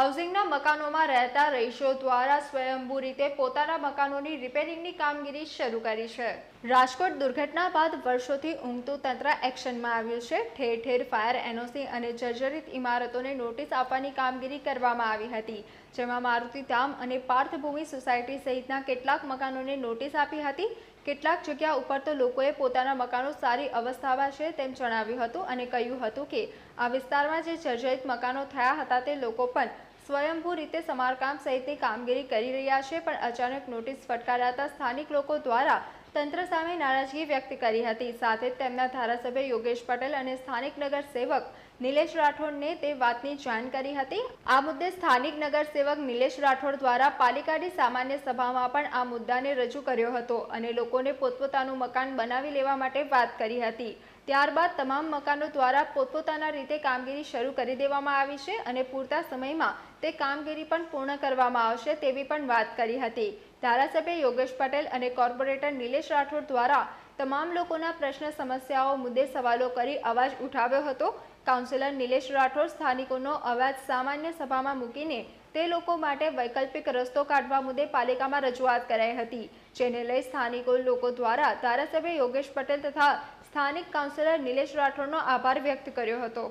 હાઉસિંગના મકાનોમાં રહેતા રહીશો દ્વારા સ્વયંભૂ રીતે પોતાના મકાનોની રિપેરિંગની કામગીરી શરૂ કરી છે. રાજકોટ દુર્ઘટના બાદ વર્ષોથી ઊંઘતું તંત્ર એક્શનમાં આવ્યું છે. ઠેર ઠેર ફાયર, એનઓસી અને જર્જરિત ઇમારતોને નોટિસ આપવાની કામગીરી કરવામાં આવી હતી, જેમાં મારુતિ ધામ અને પાર્થભૂમિ સોસાયટી સહિતના કેટલાક મકાનોને નોટિસ આપી હતી. કેટલાક જગ્યા ઉપર તો લોકોએ પોતાના મકાનો સારી અવસ્થામાં છે તેમ જણાવ્યું હતું અને કહ્યું હતું કે, આ વિસ્તારમાં જે જર્જરિત મકાનો થયા હતા તે લોકો પણ સ્વયંભૂ રીતે સમારકામ સહિતની કામગીરી કરી રહ્યા છે, પણ અચાનક નોટિસ ફટકારાતા સ્થાનિક લોકો દ્વારા તંત્ર સામે નારાજગી વ્યક્ત કરી હતી. સાથે તેમના ધારાસભ્ય યોગેશ પટેલ અને સ્થાનિક નગર સેવક નિલેશ રાઠોડને તે વાતની જાણ હતી. આ મુદ્દે સ્થાનિક નગરસેવક નિલેશ રાઠોડ દ્વારા પાલિકાની સામાન્ય સભામાં પણ આ મુદ્દાને રજૂ કર્યો હતો અને લોકોને પોતપોતાનું મકાન બનાવી લેવા માટે વાત કરી હતી. ત્યારબાદ તમામ મકાનો દ્વારા પોતપોતાના રીતે કામગીરી શરૂ કરી દેવામાં આવી છે અને પૂરતા સમયમાં તે કામગીરી પણ પૂર્ણ કરવામાં આવશે તેવી પણ વાત કરી હતી. ધારાસભ્ય યોગેશ પટેલ અને કોર્પોરેટર નિલેશ રાઠોડ દ્વારા તમામ લોકોના પ્રશ્ન સમસ્યાઓ મુદ્દે સવાલો કરી અવાજ ઉઠાવ્યો હતો. કાઉન્સિલર નિલેશ રાઠોડ સ્થાનિકોનો અવાજ સામાન્ય સભામાં મૂકીને તે લોકો માટે વૈકલ્પિક રસ્તો કાઢવા મુદ્દે પાલિકામાં રજૂઆત કરાઈ હતી, જેને લઈ સ્થાનિકો લોકો દ્વારા ધારાસભ્ય યોગેશ પટેલ તથા સ્થાનિક કાઉન્સિલર નિલેશ રાઠોડનો આભાર વ્યક્ત કર્યો હતો.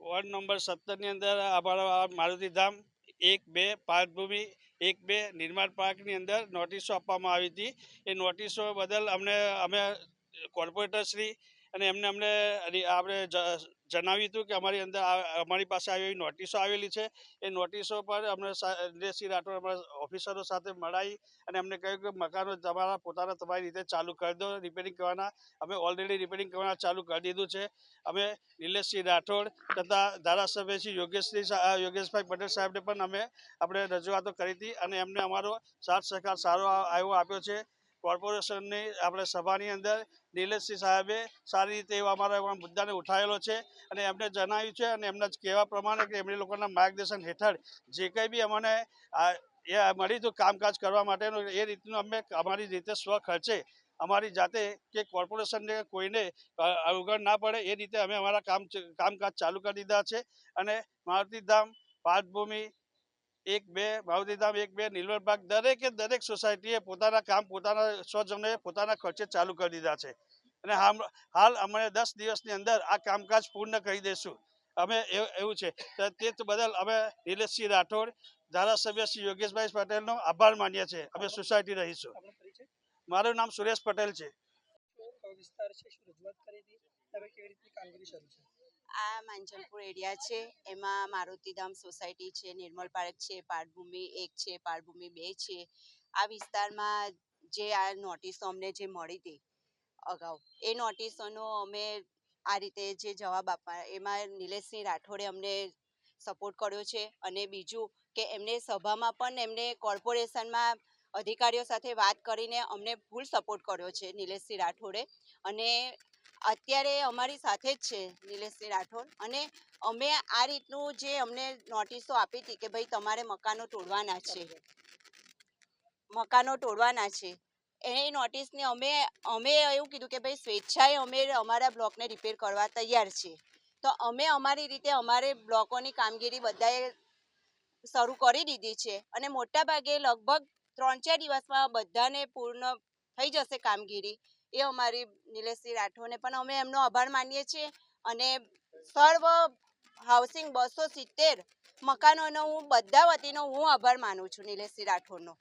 વોર્ડ નંબર સત્તરની અંદર મારુતિધામ એક બે, પાર્કભૂમિ એક બે, નિર્માણ પાર્કની અંદર નોટિસો આપવામાં આવી હતી. એ નોટિસો બદલ અમને, અમે કોર્પોરેટરશ્રી અને એમને અમને આપણે જણાવ્યું હતું કે અમારી અંદર અમારી પાસે આવી નોટિસો આવેલી છે. એ નોટિસો પર અમને નિલેશસિંહ રાઠોડ અમારા ઓફિસરો સાથે મળાઈ અને અમને કહ્યું કે મકાનો તમારા પોતાના તમારી રીતે ચાલુ કરી દો રિપેરિંગ કરવાના. અમે ઓલરેડી રિપેરિંગ કરવાના ચાલુ કરી દીધું છે. અમે નિલેશસિંહ રાઠોડ તથા ધારાસભ્ય શ્રી યોગેશશ્રી યોગેશભાઈ પટેલ સાહેબને પણ અમે આપણે રજૂઆતો કરી હતી અને એમને અમારો સાથ સહકાર સારો આવ્યો આપ્યો છે. કોર્પોરેશનની આપણે સભાની અંદર નીલેશસિંહ સાહેબે સારી રીતે એવા અમારા મુદ્દાને ઉઠાવેલો છે અને એમને જણાવ્યું છે અને એમના કહેવા પ્રમાણે કે એમની લોકોના માર્ગદર્શન હેઠળ જે કંઈ બી અમને એ મળી હતું કામકાજ કરવા માટેનું, એ રીતનું અમે અમારી રીતે સ્વ ખર્ચે અમારી જાતે કે કોર્પોરેશનને કોઈને અવગણ ના પડે એ રીતે અમે અમારા કામ કામકાજ ચાલુ કરી દીધા છે અને મારુતિધામ પાર્થભૂમિ એક બે મારુતિધામ એક બે પાર્ક દરેકે દરેક સોસાયટીએ પોતાના કામ પોતાના સ્વજનોએ પોતાના ખર્ચે ચાલુ કરી દીધા છે. અને હાલ અમે દસ દિવસની અંદર આ કામકાજ પૂર્ણ કરી દઈશું. અમે એવ- છે. તો બદલ અમે નિલેશસિંહ રાઠોડ ધારાસભ્ય શ્રી યોગેશભાઈ પટેલનો આભાર માનીએ છીએ. અમે સોસાયટી રહીશું. મારું નામ સુરેશ પટેલ છે. વિસ્તાર છે? રજૂઆત કરી હતી? તમે કેવી રીતે કામગીરી શરૂ છે આ માંજલપુર એરિયા છે. એમાં મારુતિધામ સોસાયટી છે, નિર્મલ પાર્ક છે પાર્ટભૂમિ એક છે પાર્ટભૂમિ બે છે. આ વિસ્તારમાં જે આ નોટિસો અમને જે મળી હતી અગાઉ, એ નોટિસોનો અમે આ રીતે જે જવાબ આપવા, એમાં નિલેશસિંહ રાઠોડે અમને સપોર્ટ કર્યો છે. અને બીજું કે એમને સભામાં પણ એમને કોર્પોરેશનમાં અધિકારીઓ સાથે વાત કરીને અમને ફૂલ સપોર્ટ કર્યો છે નિલેશસિંહ રાઠોડે. અને અત્યારે અમારી સાથે જ છે નિલેશસિંહ રાઠોડ. અને અમે આ રીતનું જે અમને નોટિસો આપી હતી કે ભાઈ તમારે મકાનો તોડવાના છે. મકાનો તોડવાના છે. એ નોટિસને અમે અમે એવું કીધું કે ભાઈ સ્વેચ્છાએ અમે અમારા બ્લોકને રિપેર કરવા તૈયાર છે તો અમે અમારી રીતે અમારે બ્લોકોની કામગીરી બધાએ શરૂ કરી દીધી છે. અને મોટાભાગે લગભગ ત્રણ ચાર દિવસમાં બધાને પૂર્ણ થઈ જશે કામગીરી. એ અમારી નિલેશસિંહ રાઠોડને પણ અમે એમનો આભાર માનીએ છીએ અને સર્વ હાઉસિંગ બસો સિત્તેર મકાનોનો હું, બધા વતીનો હું આભાર માનું છું નિલેશસિંહ રાઠોડનો.